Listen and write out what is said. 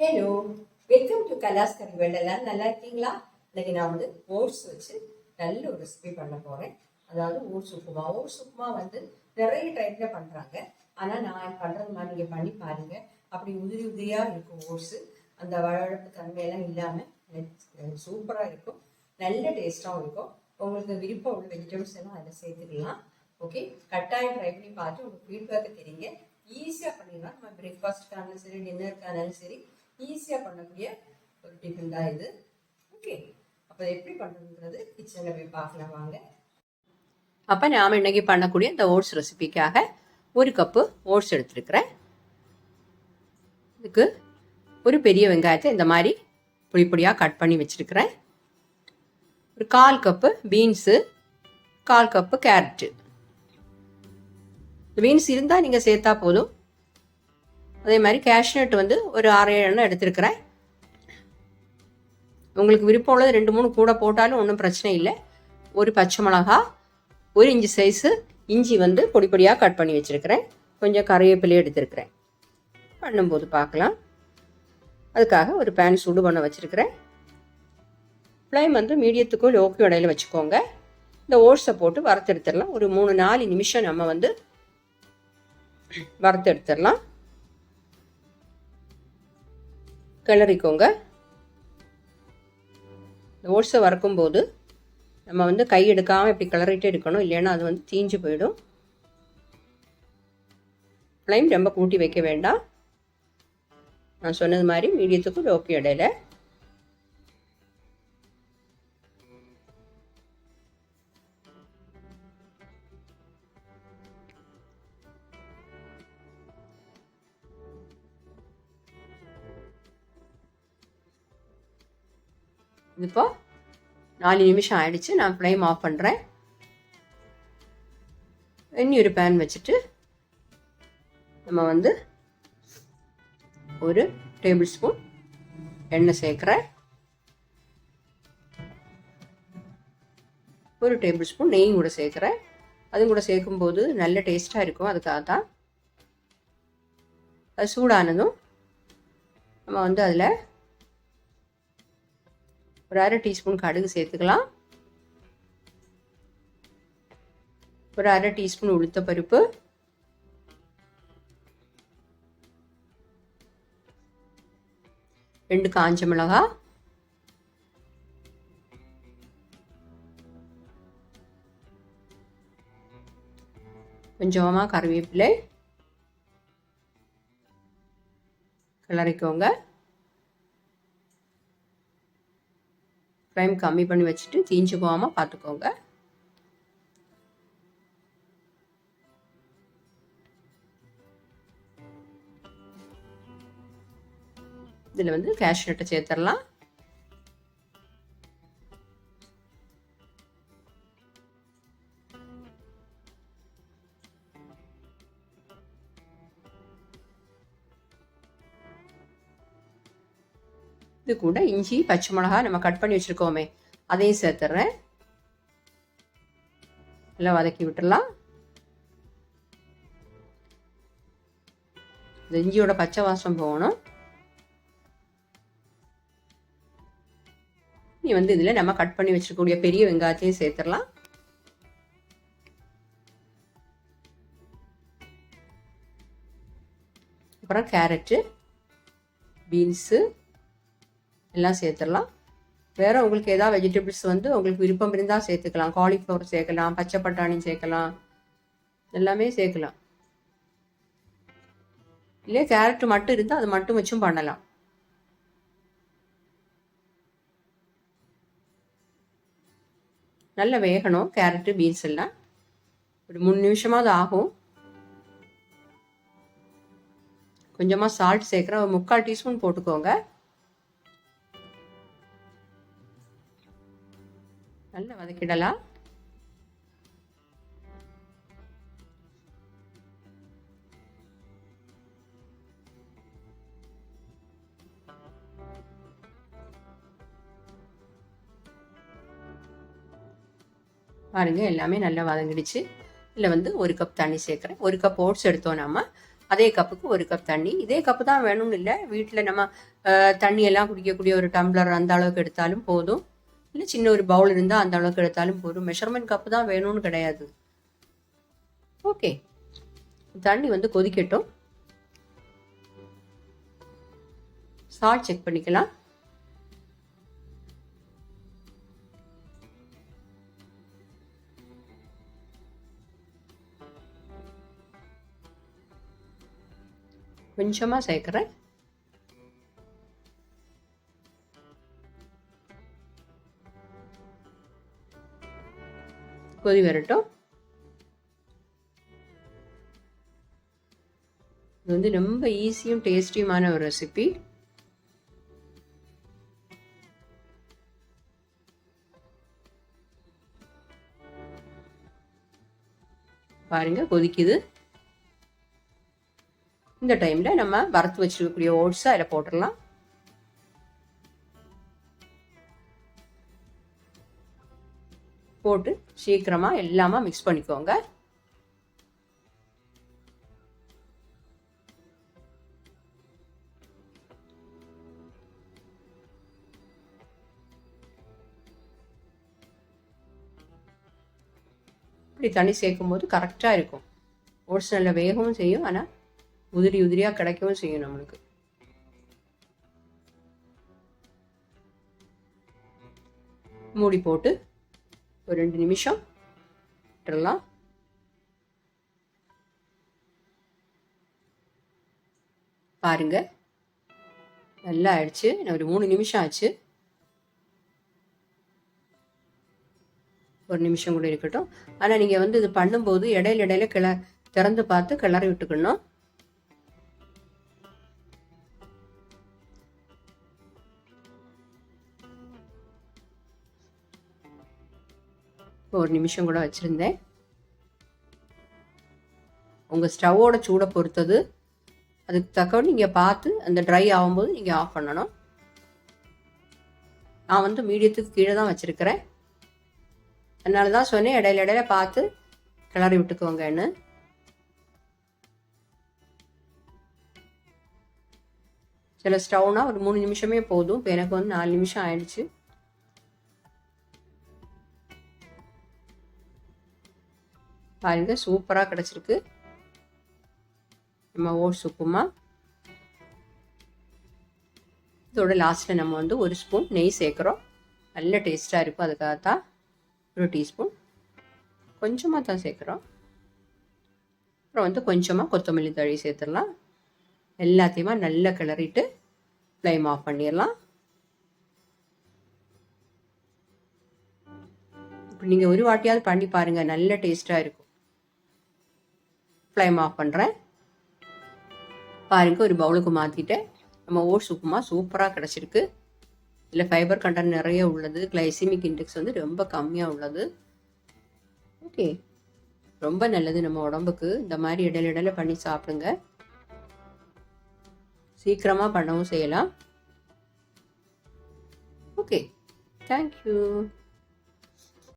Hello welcome to கலாஸ் கறி எல்லாரும் நல்லா இருக்கீங்களா இன்னைக்கு நான் வந்து ஓட்ஸ் வச்சு நல்ல ஒரு ரெசிபி பண்ண போகிறேன் அதாவது ஓட்ஸ் உப்புமா. ஓட்ஸ் உப்புமா வந்து நிறைய டைப்பில் பண்ணுறாங்க ஆனால் நான் பண்ணுறது மாதிரி நீங்கள் பண்ணி பாருங்கள் அப்படி உதிரி உதிரியாக இருக்கும் ஓட்ஸு. அந்த வழவழப்பு தன்மையெல்லாம் இல்லாமல் சூப்பராக இருக்கும். நல்ல டேஸ்ட்டாகவும் இருக்கும். உங்களுக்கு விருப்பம் உள்ள வெஜிடபிள்ஸ் எல்லாம் அதில் சேர்த்துக்கலாம். ஓகே கட்டாயம் ட்ரை பண்ணி பார்த்து உங்களுக்கு ஃபீட்பேக்கை தெரியுங்க ஈஸியாக பண்ணிடலாம். நம்ம பிரேக்ஃபாஸ்ட்டுக்கானாலும் சரி டின்னருக்கானாலும் சரி. ஈஸியாக பண்ணக்கூடிய ஒரு டிஃபன் தான் இது. ஓகே அப்போ எப்படி பண்ணுறதுன்றது கிச்சனில் போய் பார்க்கலாம் வாங்க. அப்போ நாம் இன்றைக்கி பண்ணக்கூடிய இந்த ஓட்ஸ் ரெசிபிக்காக ஒரு கப்பு ஓட்ஸ் எடுத்துருக்கிறேன். இதுக்கு ஒரு பெரிய வெங்காயத்தை இந்த மாதிரி பொடி பொடியாக கட் பண்ணி வச்சுருக்கிறேன். ஒரு கால் கப்பு பீன்ஸு கால் கப்பு கேரட்டு பீன்ஸ் இருந்தால் நீங்கள் சேர்த்தா போதும். அதே மாதிரி கேஷ்நட் வந்து ஒரு அரை எண்ணெய் எடுத்துருக்கிறேன். உங்களுக்கு விருப்பம் உள்ளது ரெண்டு மூணு கூட போட்டாலும் ஒன்றும் பிரச்சனை இல்லை. ஒரு பச்சை மிளகா ஒரு இஞ்சி சைஸு இஞ்சி வந்து பொடி பொடியாக கட் பண்ணி வச்சுருக்கிறேன். கொஞ்சம் கறிவேப்பிலையும் எடுத்துருக்கிறேன். பண்ணும்போது பார்க்கலாம். அதுக்காக ஒரு பேன் சூடு பண்ண வச்சுருக்கிறேன். ஃப்ளைம் வந்து மீடியத்துக்கும் லோக்கு இடையில வச்சுக்கோங்க. இந்த ஓட்ஸை போட்டு வறுத்தெடுத்துடலாம். ஒரு மூணு நாலு நிமிஷம் நம்ம வந்து வறுத்தெடுத்துடலாம். கிளறிக்கோங்க. இந்த ஓட்ஸை வறுக்கும்போது நம்ம வந்து கை எடுக்காமல் இப்படி கிளறிட்டே எடுக்கணும். இல்லைன்னா அது வந்து தீஞ்சு போயிடும். ஃப்ளைம் ரொம்ப கூட்டி வைக்க வேண்டாம். நான் சொன்னது மாதிரி மீடியத்துக்கும் லோக்கி இடையில. இப்போ நாலு நிமிஷம் ஆயிடுச்சு நான் ஃப்ளேம் ஆஃப் பண்ணுறேன் இனி ஒரு பேன் வச்சுட்டு நம்ம வந்து ஒரு டேபிள் ஸ்பூன் எண்ணெய் சேர்க்குறேன் ஒரு டேபிள் ஸ்பூன் நெய் கூட சேர்க்குறேன் அதுவும் கூட சேர்க்கும்போது நல்ல டேஸ்ட்டாக இருக்கும் அதுக்காக தான். அது சூடானதும் நம்ம வந்து அதில் ஒரு அரை டீஸ்பூன் கடுகு சேர்த்துக்கலாம். ஒரு அரை டீஸ்பூன் உளுத்த பருப்பு. ரெண்டு காஞ்ச மிளகா. கொஞ்சமாக கருவேப்பிலை. கிளறிக்கோங்க. ஃப்ளேம் கம்மி பண்ணி வச்சுட்டு தீஞ்சு போகாமல் பார்த்துக்கோங்க இதில் வந்து கேஷ்நட்டை சேர்த்துடலாம் இது கூட இஞ்சி பச்சை மிளகா நம்ம கட் பண்ணி வச்சுருக்கோமே. அதையும் சேர்த்துட்றேன் நல்லா வதக்கி விட்டுடலாம் இந்த இஞ்சியோட பச்சை வாசம் போகணும். நீ வந்து இதில் நம்ம கட் பண்ணி வச்சுருக்கக்கூடிய பெரிய வெங்காயத்தையும் சேர்த்துடலாம் அப்புறம் கேரட்டு பீன்ஸு எல்லாம் சேர்த்துடலாம். வேறு உங்களுக்கு ஏதாவது வெஜிடபிள்ஸ் வந்து உங்களுக்கு விருப்பம் இருந்தால் சேர்த்துக்கலாம். காலிஃப்ளவர் சேர்க்கலாம் பச்சை பட்டாணி சேர்க்கலாம். எல்லாமே சேர்க்கலாம். இல்லை கேரட் மட்டும் இருந்தால் அது மட்டும் வச்சும் பண்ணலாம். நல்லா வேகணும் கேரட்டு பீன்ஸ் எல்லாம். ஒரு மூணு நிமிஷமாவது ஆகும். கொஞ்சமாக சால்ட் சேர்க்குறேன். ஒரு முக்கால் டீஸ்பூன் போட்டுக்கோங்க. நல்லா வதக்கிடலாம். பாருங்க எல்லாமே நல்லா வதங்கிடுச்சு. இதில் வந்து ஒரு கப் தண்ணி சேர்க்குறேன். ஒரு கப் ஓட்ஸ் எடுத்தோம் நம்ம அதே கப்புக்கு ஒரு கப் தண்ணி. இதே கப்பு தான் வேணும்னு இல்லை. வீட்டில் நம்ம தண்ணியெல்லாம் தண்ணி எல்லாம் குடிக்கக்கூடிய ஒரு டம்ளர் அந்த அளவுக்கு எடுத்தாலும் போதும். இல்லை சின்ன ஒரு பவுல் இருந்தால் அந்த அளவுக்கு எடுத்தாலும் போதும். மெஷர்மெண்ட் கப்பு தான் வேணும்னு கிடையாது. ஓகே தண்ணி வந்து கொதிக்கட்டும். சால்ட் செக் பண்ணிக்கலாம். கொஞ்சமாக சேர்க்குறேன். கொதி வரட்டும். இது வந்து ரொம்ப ஈஸியும் டேஸ்டியுமான ஒரு ரெசிபி. பாருங்க கொதிக்குது. இந்த டைம்ல நம்ம வறுத்து வச்சிருக்கக்கூடிய ஓட்ஸை அதில் போட்டுடலாம். போட்டு சீக்கிரமாக எல்லாமே மிக்ஸ் பண்ணிக்கோங்க. இப்படி தண்ணி சேர்க்கும் போது கரெக்டாக இருக்கும். ஓட்ஸ் நல்லா வேகவும் செய்யும் ஆனால் உதிரி உதிரியாக கிடைக்கவும் செய்யும் நம்மளுக்கு. மூடி போட்டு ஒரு ரெண்டு நிமிஷம். விட்டுறலாம். பாருங்க. நல்லா ஆயிடுச்சு. ஒரு மூணு நிமிஷம் ஆச்சு. ஒரு நிமிஷம் கூட இருக்கட்டும். ஆனால் நீங்கள் வந்து இது பண்ணும்போது இடையில இடையில கிள திறந்து பார்த்து கிளறி விட்டுக்கணும். ஒரு நிமிஷம் கூட வச்சுருந்தேன். உங்கள் ஸ்டவ்வோட சூடை பொறுத்தது. அதுக்கு தக்க நீங்கள் பார்த்து அந்த ட்ரை ஆகும்போது நீங்கள் ஆஃப் பண்ணணும். நான் வந்து மீடியத்துக்கு கீழே தான் வச்சுருக்கிறேன். அதனால தான் சொன்னேன் இடையில இடையில பார்த்து கிளறி விட்டுக்கோங்கன்னு. சில ஸ்டவ்னால் ஒரு மூணு நிமிஷமே போதும். இப்போ எனக்கு வந்து நாலு நிமிஷம் ஆயிடுச்சு. பாருங்க சூப்பராக கிடச்சிருக்கு. நம்ம ஓட்ஸ் உப்புமா. இதோட லாஸ்ட்டில் நம்ம வந்து ஒரு ஸ்பூன் நெய் சேர்க்குறோம். நல்ல டேஸ்ட்டாக இருக்கும் அதுக்காக தான் ஒரு டீஸ்பூன் கொஞ்சமாக தான் சேர்க்குறோம். அப்புறம் வந்து கொஞ்சமாக கொத்தமல்லி தழி சேர்த்துடலாம். எல்லாத்தையுமா நல்லா கிளறிட்டு ஃப்ளைம் ஆஃப் பண்ணிடலாம். இப்போ நீங்கள் ஒரு வாட்டியாவது பண்ணி பாருங்கள் நல்ல டேஸ்ட்டாக இருக்கும். ஃப்ளைம் ஆஃப் பண்ணுறேன் பாருங்க ஒரு பவுலுக்கு மாற்றிட்டேன் நம்ம ஓட்ஸ் உப்புமா சூப்பராக கிடச்சிருக்கு. இதில் ஃபைபர் கண்டென்ட் நிறைய உள்ளது. கிளைசிமிக் இண்டெக்ஸ் வந்து ரொம்ப கம்மியாக உள்ளது. ஓகே. ரொம்ப நல்லது நம்ம உடம்புக்கு. இந்த மாதிரி இடையில இடையில பண்ணி சாப்பிடுங்க. சீக்கிரமாக பண்ணவும் செய்யலாம். ஓகே. தேங்க்யூ